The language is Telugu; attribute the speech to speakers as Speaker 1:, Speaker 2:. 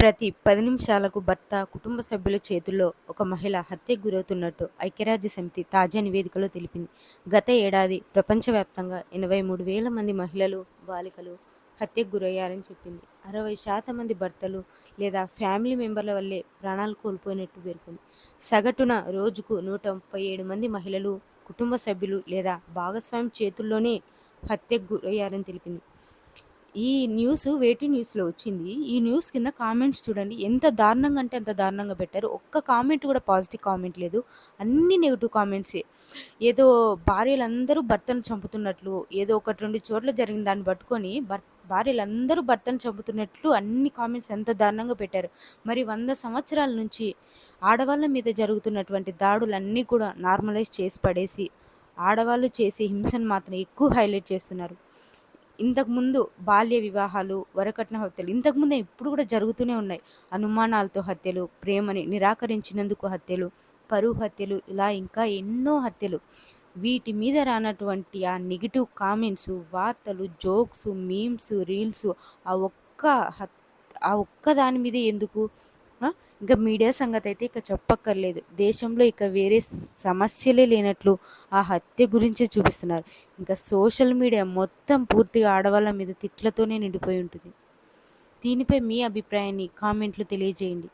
Speaker 1: ప్రతి పది నిమిషాలకు భర్త, కుటుంబ సభ్యుల చేతుల్లో ఒక మహిళ హత్యకు గురవుతున్నట్టు ఐక్యరాజ్యసమితి తాజా నివేదికలో తెలిపింది. గత ఏడాది ప్రపంచవ్యాప్తంగా ఎనభై మూడు వేల మంది మహిళలు, బాలికలు హత్యకు గురయ్యారని చెప్పింది. అరవై శాతం మంది భర్తలు లేదా ఫ్యామిలీ మెంబర్ల వల్లే ప్రాణాలు కోల్పోయినట్టు పేర్కొంది. సగటున రోజుకు నూట ముప్పై ఏడు మంది మహిళలు, కుటుంబ సభ్యులు లేదా భాగస్వామి చేతుల్లోనే హత్యకు గురయ్యారని తెలిపింది. ఈ న్యూస్ వేటి న్యూస్‌లో వచ్చింది. ఈ న్యూస్ కింద కామెంట్స్ చూడండి. ఎంత దారుణంగా అంటే అంత దారుణంగా పెట్టారు. ఒక్క కామెంట్ కూడా పాజిటివ్ కామెంట్ లేదు. అన్ని నెగిటివ్ కామెంట్సే. ఏదో భార్యలందరూ భర్తను చంపుతున్నట్లు, ఏదో ఒకటి రెండు చోట్ల జరిగిన దాన్ని పట్టుకొని భర్త భార్యలందరూ భర్తను చంపుతున్నట్లు అన్ని కామెంట్స్ ఎంత దారుణంగా పెట్టారు. మరి వంద సంవత్సరాల నుంచి ఆడవాళ్ళ మీద జరుగుతున్నటువంటి దాడులన్నీ కూడా నార్మలైజ్ చేసి పడేసి, ఆడవాళ్ళు చేసే హింసను మాత్రం ఎక్కువ హైలైట్ చేస్తున్నారు. ఇంతకుముందు బాల్య వివాహాలు, వరకట్న హత్యలు ఇంతకుముందు ఇప్పుడు కూడా జరుగుతూనే ఉన్నాయి. అనుమానాలతో హత్యలు, ప్రేమని నిరాకరించినందుకు హత్యలు, పరువు హత్యలు ఇలా ఇంకా ఎన్నో హత్యలు. వీటి మీద రానటువంటి ఆ నెగిటివ్ కామెంట్స్, వార్తలు, జోక్స్, మీమ్స్, రీల్స్ ఆ ఒక్క హత్ ఆ ఒక్క దాని మీదే ఎందుకు? ఇంకా మీడియా సంగతి అయితే ఇక చెప్పక్కర్లేదు. దేశంలో ఇక వేరే సమస్యలే లేనట్లు ఆ హత్య గురించే చూపిస్తున్నారు. ఇంకా సోషల్ మీడియా మొత్తం పూర్తిగా ఆడవాళ్ళ మీద తిట్లతోనే నిండిపోయి ఉంటుంది. దీనిపై మీ అభిప్రాయాన్ని కామెంట్లు తెలియజేయండి.